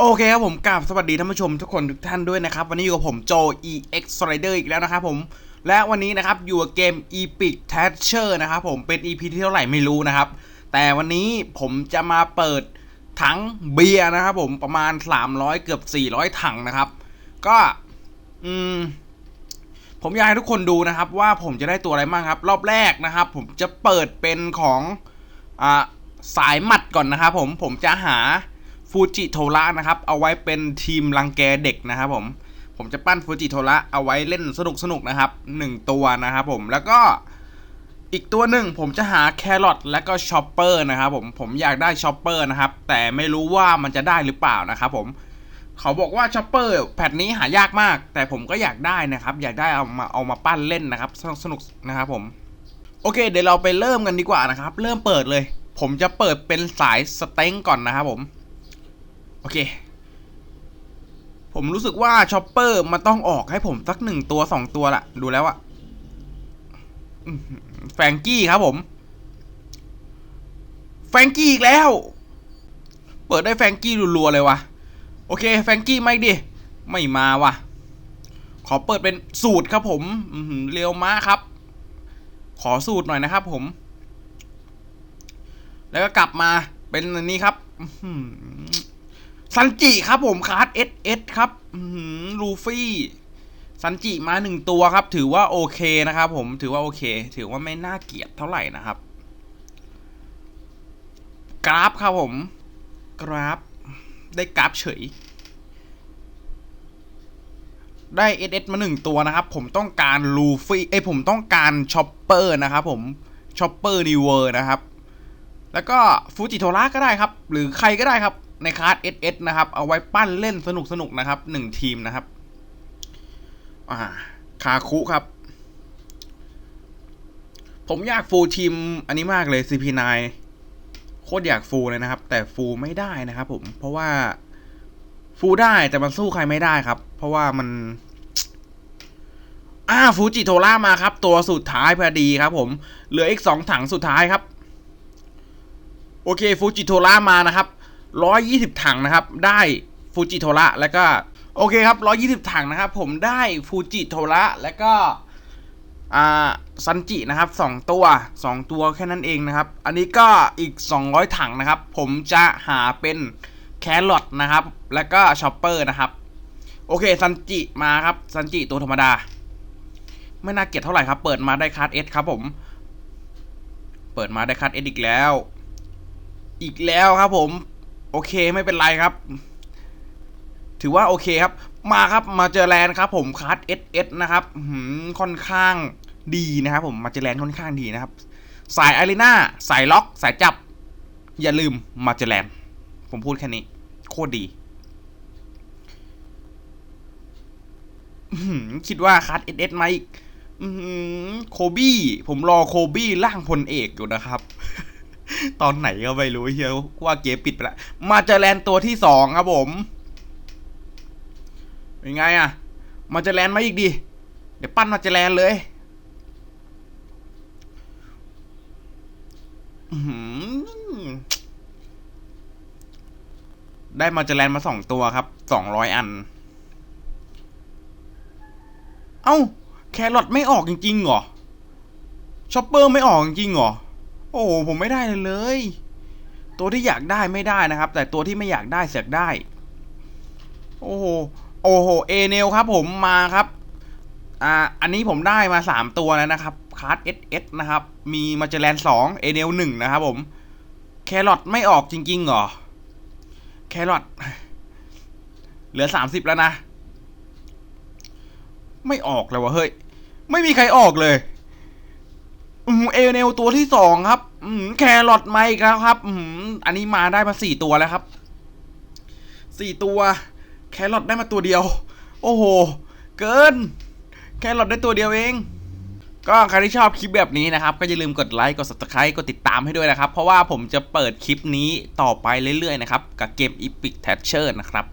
โอเคครับผมกราบสวัสดีท่านผู้ชมทุกคนทุกท่านด้วยนะครับ วันนี้อยู่กับผมโจ EX Rider อีกแล้วนะครับผมและวันนี้นะครับอยู่กับเกม Epic Thatcher นะครับผมเป็น EP ที่เท่าไหร่ไม่รู้นะครับ แต่วันนี้ผมจะมาเปิดถังเบียร์นะครับผมประมาณ 300 เกือบ 400 ถังนะครับ ก็อืมผมอยากให้ทุกคนดูนะครับ ว่าผมจะได้ตัวอะไรบ้างครับ รอบแรกนะครับ ผมจะเปิดเป็นของอ่าสายหมัดก่อนนะครับผมผมจะหา ฟูจิโทระนะครับ เอาไว้เป็นทีมรังแกเด็กนะครับผม ผมจะปั้นฟูจิโทระเอาไว้เล่นสนุกสนุกนะครับหนึ่งตัวนะครับผม แล้วก็อีกตัวหนึ่งผมจะหาแครอทและก็ชอปเปอร์นะครับผม ผมอยากได้ชอปเปอร์นะครับ แต่ไม่รู้ว่ามันจะได้หรือเปล่านะครับผม เขาบอกว่าชอปเปอร์แพทนี้หายากมาก แต่ผมก็อยากได้นะครับ อยากได้เอามาเอามาปั้นเล่นนะครับ สนุกสนุกนะครับผม โอเค เดี๋ยวเราไปเริ่มกันดีกว่านะครับ เริ่มเปิดเลย ผมจะเปิดเป็นสายสเต็งก่อนนะครับผม อเค ผมรู้สึกว่าชอปเปอร์มันต้องออกให้ผมสักหนึ่งตัวสองตัวละดูแล้วอะแฟงกี้ครับผม แฟงกี้อีกแล้ว เปิดได้แฟงกี้รัวๆเลยวะโอเค แฟงกี้ไม่ดิ ไม่มาวะขอเปิดเป็นสูตรครับผมเรียวม้าครับ ขอสูตรหน่อยนะครับผม แล้วก็กลับมาเป็นนี้ครับ ซันจิครับผมคาร์ดเอสเอสครับลูฟี่ซันจิมาหนึ่งตัวครับ ถือว่าโอเคนะครับผมถือว่าโอเค ถือว่าไม่น่าเกลียดเท่าไหร่นะครับ กราฟครับผม กราฟ ได้กราฟเฉย ได้เอสมาหนึ่งตัวนะครับ ผมต้องการลูฟี่เอ้ผมต้องการชอปเปอร์นะครับผมชอปเปอร์นิเวอร์นะครับ แล้วก็ฟูจิโทระก็ได้ครับ หรือใครก็ได้ครับ ในคาร์ด SS นะครับ เอาไว้ปั้นเล่นสนุกสนุกๆนะครับหนึ่งทีมนะครับ อ่า คาคุครับ ผมอยากฟูลทีมอันนี้มากเลย CP9 โคตรอยากฟูลเลยนะครับ แต่ฟูลไม่ได้นะครับผม เพราะว่าฟูลได้แต่มันสู้ใครไม่ได้ครับ เพราะว่ามันอ่าฟูจิโทล่ามาครับ ตัวสุดท้ายพอดีครับ ผม เหลืออีกสองถังสุดท้ายครับ โอเคฟูจิโทล่ามานะครับ ร้อยยี่สิบถังนะครับ ได้ฟูจิโทระแล้วก็ โอเคครับร้อยี่สิบถังนะครับ ผมได้ฟูจิโทระแล้วก็ซันจินะครับสองตัวสองตัวแค่นั้นเองนะครับ อันนี้ก็อีก 200 ถังนะครับ ผมจะหาเป็นแครอทนะครับ แล้วก็ชอปเปอร์นะครับ โอเคซันจิมาครับซันจิตัวธรรมดา ไม่น่าเกลียดเท่าไหร่ครับ เปิดมาได้คัสเอสครับผม เปิดมาได้คัสเอสอีกแล้ว อีกแล้วครับผม โอเคไม่เป็นไรครับ ถือว่าโอเคครับ มาครับมาเจอแลนด์ครับ ผมคัสเอสเอสนะครับหือค่อนข้างดีนะครับ ผมมาเจอแลนด์ค่อนข้างดีนะครับ สายอารีนาสายล็อก สายจับ อย่าลืมมาเจอแลนด์ผมพูดแค่นี้ โคตรดีคิดว่าคัสเอสเอสมาอีกอื้อหือโคบี้ผมรอโคบี้ร่างพลเอกอยู่นะครับ ตอนไหนก็ไม่รู้เฮียว่าเกมปิดไปแล้วมาเจอแลนตัวที่สองครับผมเป็นไงอะมาเจอแลนมาอีกดิเดี๋ยวปั้นมาเจอแลนเลยได้มาเจอแลนมาสองตัวครับสองร้อยอัน เอ้า แครอทไม่ออกจริงๆเหรอชอปเปอร์ไม่ออกจริงๆเหรอ อ้โหผมไม่ได้เลยเลย ตัวที่อยากได้ไม่ได้นะครับ แต่ตัวที่ไม่อยากได้เสียกได้ โอ้โหโอ้โหเอเนลครับ ผมมาครับอ่าอันนี้ผมได้มาสามตัวแล้วนะครับคาร์ดเอสเอสนะครับ มีมาเจแลนสองเอเนลหนึ่งนะครับผม แครอทไม่ออกจริงๆเหรอ แครอทเหลือสามสิบแล้วนะ ไม่ออกเลยวะเฮ้ย ไม่มีใครออกเลย เอเนลตัวที่สองครับอืมแครอทมาอีกแล้วครับอืมอันนี้มาได้มาสี่ตัวแล้วครับสี่ตัว แครอทได้มาตัวเดียว โอ้โห เกิน แครอทได้ตัวเดียวเอง ก็ใครที่ชอบคลิปแบบนี้นะครับ ก็อย่าลืมกดไลค์กด subscribe กดติดตามให้ด้วยนะครับ เพราะว่าผมจะเปิดคลิปนี้ต่อไปเรื่อยๆนะครับ กับเกม Epic Thatcher นะครับ